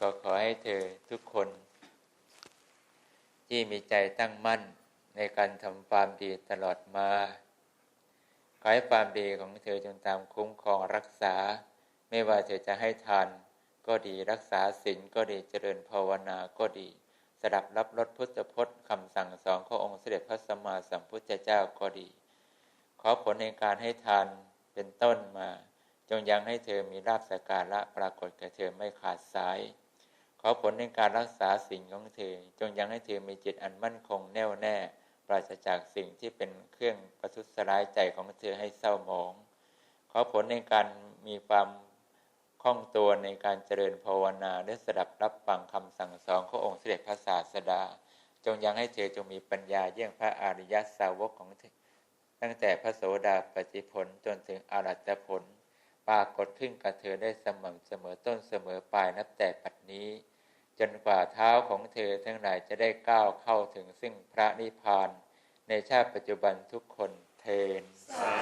ก็ขอให้เธอทุกคน ที่มีใจตั้งมั่นในการทำความดีตลอดมา ขอให้ความดีของเธอจงตามคุ้มครองรักษา ไม่ว่าเธอจะให้ทานก็ดีรักษาศีลก็ดีเจริญภาวนาก็ดีสดับรับรสพุทธพจน์คำสั่งสอนขององค์เสด็จพระสัมมาสัมพุทธเจ้าก็ดี ขอผลในการให้ทานเป็นต้นมา จงยังให้เธอมีราบสการะปรากฏแก่เธอไม่ขาดสาย ขอผลในการรักษาสิ่งของเธอ จงยังให้เธอมีจิตอันมั่นคงแน่วแน่ ปราศจากสิ่งที่เป็นเครื่องประทุษร้ายใจของเธอให้เศร้าหมอง ขอผลในการมีความคล่องตัวในการเจริญภาวนาและสดับรับฟังคำสั่งสอนขององค์เสด็จพระศาสดา จงยังให้เธอจงมีปัญญาเยี่ยงพระอริยสาวกของเธอตั้งแต่พระโสดาปฏิผลจนถึงอรัตผล ปรากฏขึ้นกับเธอได้สม่ำเสมอต้นเสมอปลายนับแต่ปัจนี้ จนกว่าเท้าของเธอทั้งหลายจะได้ก้าวเข้าถึงซึ่งพระนิพพาน ในชาติปัจจุบันทุกคนเทนสา